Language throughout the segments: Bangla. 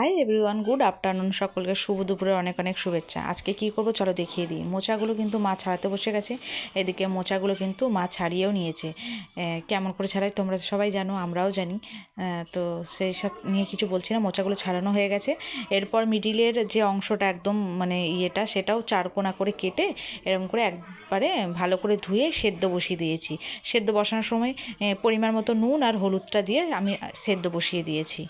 হাই এভরিওয়ান গুড আফটারনুন সকলকে। শুভ দুপুরের অনেক অনেক শুভেচ্ছা। আজকে কী করব চলো দেখিয়ে দিই। মোচাগুলো কিন্তু মা ছাড়াতে বসে গেছে। এদিকে মোচাগুলো কিন্তু মা ছাড়িয়েও নিয়েছে। কেমন করে ছাড়াই তোমরা সবাই জানো, আমরাও জানি। তো সেই সব নিয়ে কিছু বলছি না, মোচাগুলো ছাড়ানো হয়ে গেছে। এরপর মিডিলের যে অংশটা একদম মানে ইয়েটা, সেটাও চারকোনা করে কেটে এরকম করে একবারে ভালো করে ধুয়ে সেদ্ধ বসিয়ে দিয়েছি। সেদ্ধ বসানোর সময় পরিমাণ মতো নুন আর হলুদটা দিয়ে আমি সেদ্ধ বসিয়ে দিয়েছি।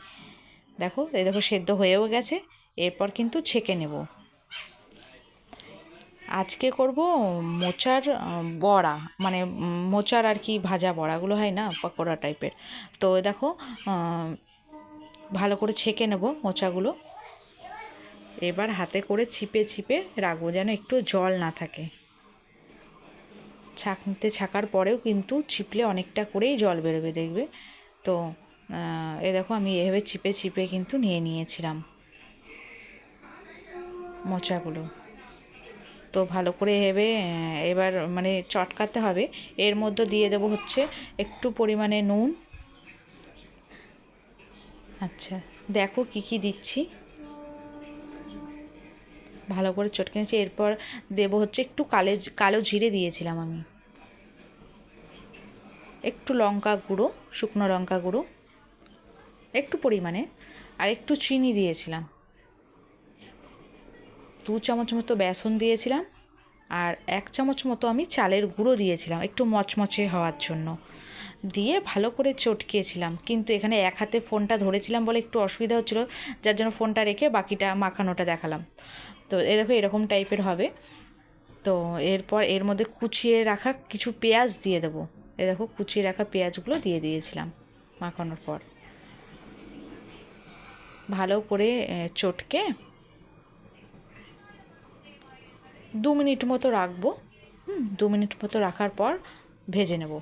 দেখো, এই দেখো সেদ্ধ হয়েও গেছে, এরপর কিন্তু ছেঁকে নেব। আজকে করব মোচার বড়া মানে মোচার আর কি ভাজা বড়াগুলো হয় না, পকোড়া টাইপের। তো দেখো ভালো করে ছেঁকে নেব মোচাগুলো। এবার হাতে করে ছিপে ছিপে রাখব যেন একটু জল না থাকে। ছাঁকতে, ছাকার পরেও কিন্তু ছিপলে অনেকটা করেই জল বেরোবে, দেখবে? তো এ দেখো আমি এভাবে চিপে চিপে কিন্তু নিয়ে নিয়েছিলাম মোচাগুলো। তো ভালো করে এভাবে এবার মানে চটকাতে হবে। এর মধ্যে দিয়ে দেবো হচ্ছে একটু পরিমাণে নুন। আচ্ছা দেখো কি কি দিচ্ছি। ভালো করে চটকে নিয়েছি। এরপর দেবো হচ্ছে একটু কালে, কালো জিরে দিয়েছিলাম আমি। একটু লঙ্কা গুঁড়ো, শুকনো লঙ্কা গুঁড়ো। একটু পরিমাণে আর একটু চিনি দিয়েছিলাম। দু চামচ মতো বেসন দিয়েছিলাম আর এক চামচ মতো আমি চালের গুঁড়ো দিয়েছিলাম একটু মচমচে হওয়ার জন্য। দিয়ে ভালো করে চটকিয়েছিলাম কিন্তু এখানে এক হাতে ফোনটা ধরেছিলাম বলে একটু অসুবিধা হচ্ছিল, যার জন্য ফোনটা রেখে বাকিটা মাখানোটা দেখালাম। তো এরকম এরকম টাইপের হবে। তো এরপর এর মধ্যে কুচিয়ে রাখা কিছু পেঁয়াজ দিয়ে দেবো। এ দেখো কুচিয়ে রাখা পেঁয়াজগুলো দিয়ে দিয়েছিলাম মাখানোর পর। ভালো করে চটকে দু মিনিট মতো রাখব। হুম, দু মিনিট মতো রাখার পর ভেজে নেব।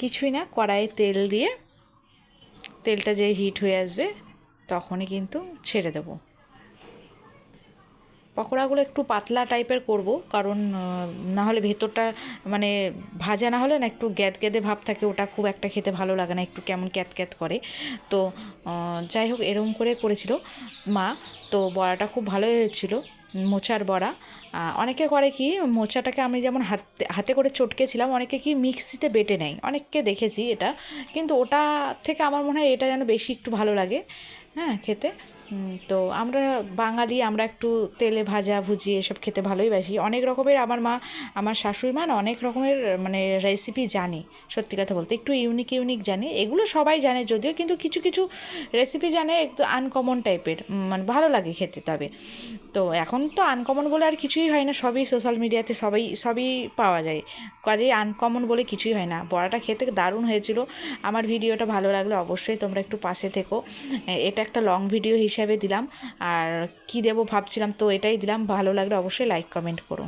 কিছুই না, কড়াইয়ে তেল দিয়ে তেলটা যে হিট হয়ে আসবে তখনই কিন্তু ছেড়ে দেবো। পকোড়াগুলো একটু পাতলা টাইপের করব, কারণ না হলে ভেতরটা মানে ভাজা না হলে না একটু গ্যাদ গ্যাদে ভাব থাকে, ওটা খুব একটা খেতে ভালো লাগে না, একটু কেমন ক্যাত ক্যাত করে। তো যাই হোক এরকম করে করেছিল মা, তো বড়াটা খুব ভালো হয়েছিল, মোচার বড়া। অনেকে করে কি, মোচাটাকে আমি যেমন হাতে হাতে করে চটকেছিলাম, অনেকে কি মিক্সিতে বেটে নেয়, অনেককে দেখেছি এটা, কিন্তু ওটা থেকে আমার মনে হয় এটা যেন বেশি একটু ভালো লাগে হ্যাঁ খেতে। তো আমরা বাঙালি, আমরা একটু তেলে ভাজা, ভুজি এসব খেতে ভালোই বাসি। অনেক রকমের আমার মা, আমার শাশুড়ি মা অনেক রকমের মানে রেসিপি জানে, সত্যি কথা বলতে। একটু ইউনিক ইউনিক জানে। এগুলো সবাই জানে যদিও, কিন্তু কিছু কিছু রেসিপি জানে একটু আনকমন টাইপের মানে ভালো লাগে খেতে তবে। তো এখন তো আনকমন বলে আর কিছুই হয় না, সবই সোশ্যাল মিডিয়াতে সবাই, সবই পাওয়া যায়। কাজেই আনকমন বলে কিছুই হয় না। বড়াটা খেতে দারুণ হয়েছিল। আমার ভিডিওটা ভালো লাগলে অবশ্যই তোমরা একটু পাশে থেকো। এটা একটা লং ভিডিও হিসাবে দিলাম। আর কি দেব ভাবছিলাম তো এটাই দিলাম। ভালো লাগলে অবশ্যই লাইক কমেন্ট করো।